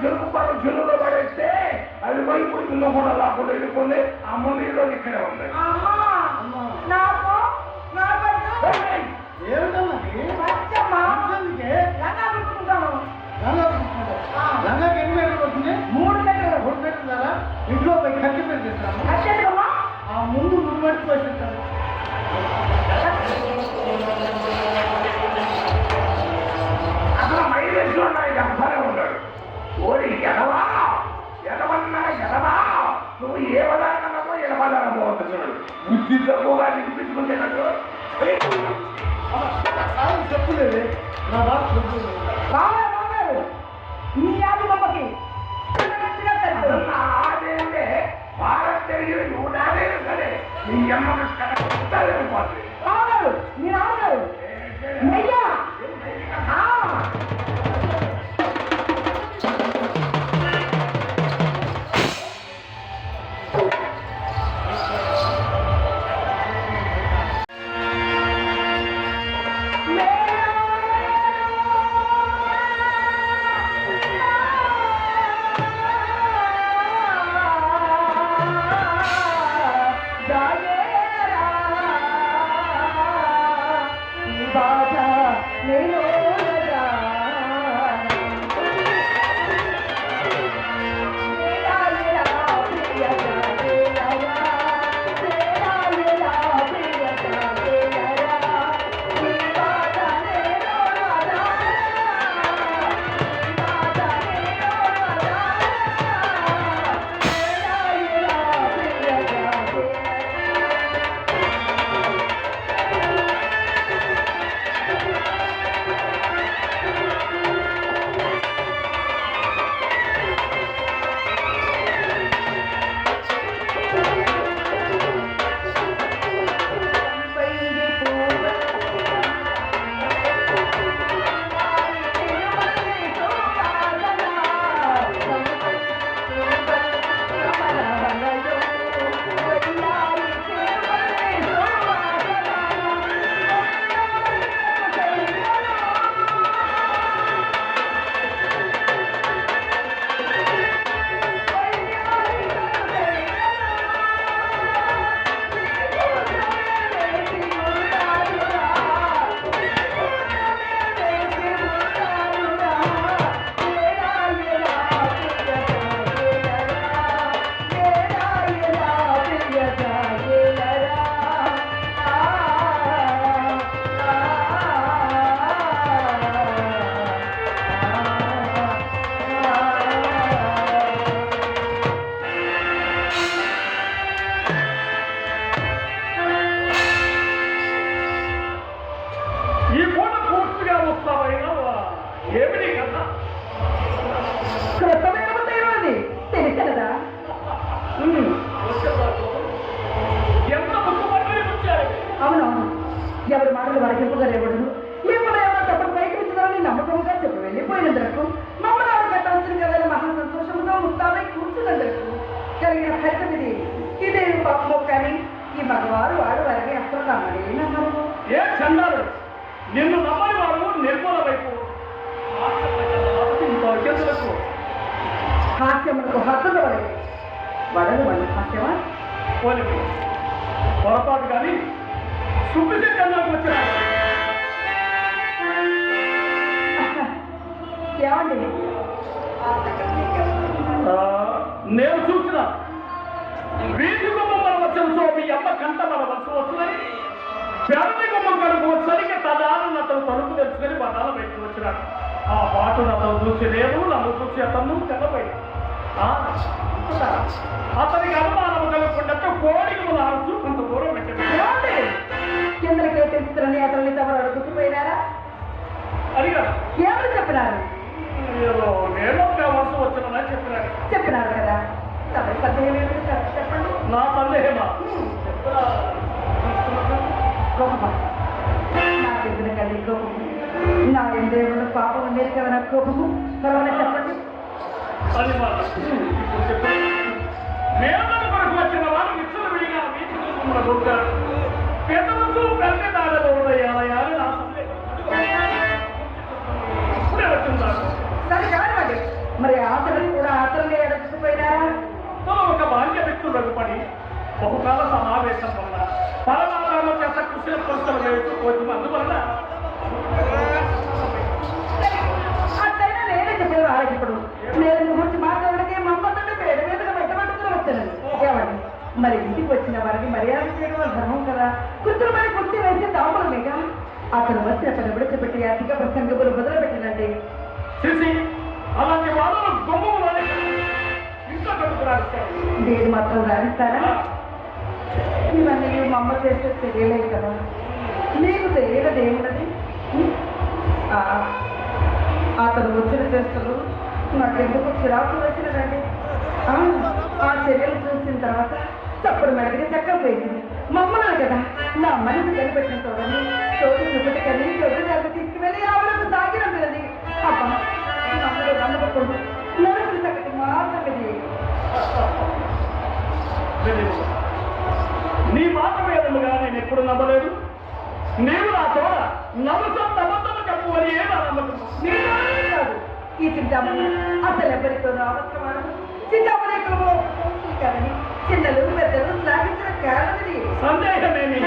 చెరువు పాలు చెరువులో పడేస్తే అది వైపు కింద కూడా లేకుండా వెళ్ళిపోయి ఆ. ముండిలో ఇక్కడే ఉంది మూడు మీటర్లు. మూడు మీటర్లు కదా? ఇంట్లో పోయి ఖర్చు పెట్టేస్తాము ఆ ముందు ముందు పడుకు వచ్చేస్తాను అసలు మైలేజ్లో ఉన్నాయి ఎడవా? ఎడవన్నా ఎడవా? నువ్వు ఏ పదార్థమో ఏ పదార్థం అవుతున్నాడు బుద్ధి తక్కువగా వినిపించుకుంటున్నాడు చెప్పులేదు నా బాధ చెప్పులేదు నీ యాది బొమ్మకి భారత్ తిరిగి నువ్వు నాదే సరే. నీ అమ్మకు కరెక్ట్ మాటలు వారికి చెప్పుకోలేవడును ఎప్పుడు ఏమో తప్పని పైకి వచ్చిందని నమ్మకంగా చెప్పి వెళ్ళిపోయినందుకు మమ్మల్ని కట్టాల్సిన కదా మహా సంతోషంతో ముస్తాబై కూర్చున్నందుకు కలిగిన ఫలితం ఇది. ఇదే పాపమో కానీ ఈ మగవారు వాడు వారిని అసలు నమ్మడే నమ్మరు. ఏ చందాలు? నిన్ను నమ్మని వారు నిర్మల వైపు. హాస్యములకు హద్దులు వడలు మన హాస్యమా? పొరపాటు కానీ సుప్రీం చంద్రకు వచ్చిన ఏమండి? ఆ, నేను చూసిన వీధి గుమ్మం మన వచ్చిన చో మీ అమ్మ కంట మన వలస వస్తుందని పెరటి గుమ్మం కడుపు వచ్చరికి తదాలను అతను తలుపు తెచ్చుకొని బట్టాల బయటకు వచ్చినాడు. ఆ పాటును అతను చూసి నేను నన్ను చూసి అతను తెల్లబోయి అతనికి అనుమానం కలుగుకున్నట్టు కోడికి మన కిందలకే తెలుస్తుందని అతన్ని తమరు అడుగుతుపోయినారా? అడిగాడు ఏమని చెప్పినారు? నేను చెప్పినారు. కదా. తమరి సందేహం చెప్పండి. నా సందేహమా? గొప్ప. నాకు ఎదురు నా ఎందేవుడు పాపం ఉండేది కదా నాకు కోపము తర్వాత చెప్పండి. బహుకాల సమావేశం వల్ల పరమారామ చేత పురుషులు వేస్తూ పోతుంది అందువల్ల అట్లయినా నేనే వాళ్ళకి ఇప్పుడు. నేను గురించి మాట్లాడకే మమ్మల్ని పేద మీదగా పెట్టబట్టుకుని వచ్చాను. ఏమండి? మరి ఇంటికి వచ్చిన వారికి మర్యాద చేయడం ధర్మం కదా? కూర్చుని మరి కుర్చీ వేసి తాములమేగా అతను వచ్చినప్పుడు విడిచిపెట్టి అధిక ప్రసంగములు మొదలుపెట్టినండి చేసి అలాంటి వాళ్ళు గొమ్మలు ఇంట్లో నేను మాత్రం రాణిస్తారా? ఇవన్నీ మా అమ్మ చేస్తే తెలియలేదు కదా. నీకు తెలియదు ఏంటది ఆ, అతను వచ్చిన చేస్తారు నాకు ఎందుకు చిరాకు వచ్చినదండి ఆ, చర్యలు చూసిన తర్వాత చప్పుడు మెడకి చక్కపోయింది మమ్మల్ని కదా నా అమ్మని కనిపెట్టిన చూడండి చోటు చూపటి కలిగి చోటు దగ్గర తీసుకువెళ్ళి ఆవిడకు సాగినది అబ్బా నమ్మలు నమ్మకూడదు నడుపులు చక్కటి మాత్రమే నీ మాట వేదముగా నేను ఎప్పుడు నమ్మలేదు. నీవు నా తోడ నమ్మకం నమ్మకం చెప్పు అని ఏ నా నమ్మకం? ఈ చింతామణి అసలు ఎవరితో అవసరమాడు చింతామణి కాదని చిన్నలు పెద్దలు శ్లాఘించిన కారణది సందేహమేమి?